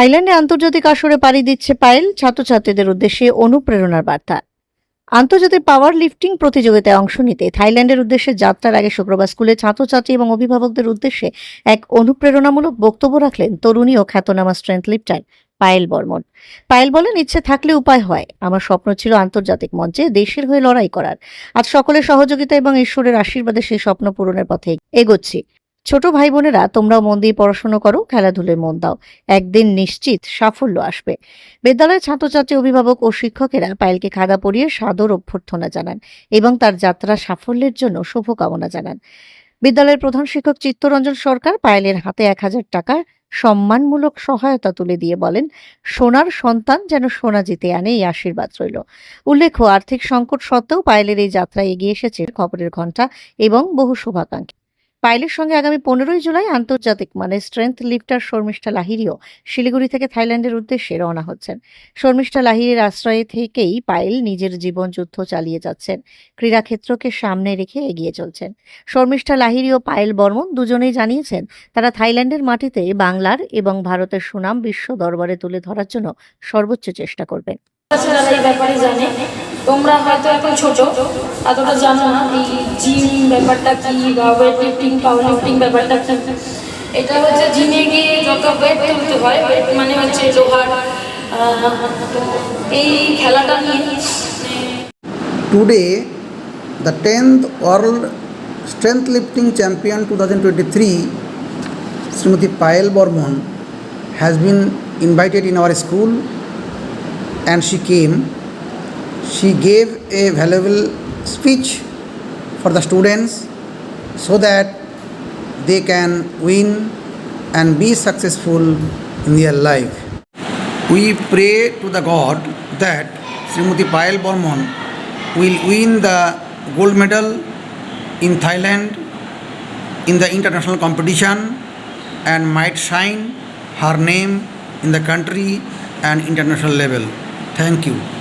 থাইল্যান্ডে আন্তর্জাতিক আসরে পাড়ি দিচ্ছে পায়েল ছাত্রছাত্রীদের উদ্দেশ্যে অনুপ্রেরণার বার্তা। আন্তর্জাতিক পাওয়ার লিফটিং প্রতিযোগিতায় অংশ নিতে থাইল্যান্ডের উদ্দেশ্যে যাত্রার আগে শুক্রবার স্কুলে ছাত্রছাত্রী এবং অভিভাবকদের উদ্দেশ্যে এক অনুপ্রেরণামূলক বক্তব্য রাখলেন তরুণী ও খ্যাতনামা স্ট্রেংথ লিফটার পায়েল বর্মন। পায়েল বলেন, ইচ্ছে থাকলে উপায় হয়। আমার স্বপ্ন ছিল আন্তর্জাতিক মঞ্চে দেশের হয়ে লড়াই করার। আজ সকলের সহযোগিতা এবং ঈশ্বরের আশীর্বাদে সেই স্বপ্ন পূরণের পথে এগোচ্ছি। ছোট ভাই বোনেরা তোমরাও মন দিয়ে পড়াশুনো করো, খেলাধুলায় মন দাও। একদিন নিশ্চিত সাফল্য আসবে। বিদ্যালয়ের ছাত্রছাত্রী অভিভাবক ও শিক্ষকেরা পায়েলকে খাদা পরিয়ে সাদর অভ্যর্থনা জানান এবং তার যাত্রা সাফল্যের জন্য শুভকামনা জানান। বিদ্যালয়ের প্রধান শিক্ষক চিত্তরঞ্জন সরকার পায়েলের হাতে এক হাজার টাকা সম্মানমূলক সহায়তা তুলে দিয়ে বলেন, সোনার সন্তান যেন সোনা জিতে আনে, এই আশীর্বাদ রইল। উল্লেখ্য, আর্থিক সংকট সত্ত্বেও পায়েলের এই যাত্রা এগিয়ে এসেছে খবরের ঘণ্টা এবং বহু শুভাকাঙ্ক্ষী। পায়েলের সঙ্গে আগামী পনেরোই জুলাই আন্তর্জাতিক মানে স্ট্রেংথ লিফটার শর্মিষ্ঠা লাহিরিও শিলিগুড়ি থেকে থাইল্যান্ডের উদ্দেশ্যে রওনা হচ্ছেন। শর্মিষ্ঠা লাহিরির আশ্রয়ে থেকেই পায়েল নিজের জীবন যুদ্ধ চালিয়ে যাচ্ছেন, ক্রীড়াক্ষেত্রকে সামনে রেখে এগিয়ে চলছেন। শর্মিষ্ঠা লাহিরি ও পায়েল বর্মন দুজনেই জানিয়েছেন, তারা থাইল্যান্ডের মাটিতে বাংলার এবং ভারতের সুনাম বিশ্ব দরবারে তুলে ধরার জন্য সর্বোচ্চ চেষ্টা করবেন। তোমরা হয়তো এখন ছোট এতটা জানো না এই জিম ব্যাপারটা কি বা ওয়েট লিফটিং পাওয়ার লিফটিং ব্যাপারটা কি। এটা হচ্ছে জিমে গিয়ে যত ওয়েট তুলতে হয় ওয়েট মানে হচ্ছে লোহার এই খেলাটা নিয়ে। Today, the 10th World Strength Lifting Champion 2023, Srimati Payal Bormon, has been invited in our school. And she came. She gave a valuable speech for the students so that they can win and be successful in their life. We pray to the God that Srimati Payal Bormon will win the gold medal in Thailand in the international competition and might shine her name in the country and international level. Thank you.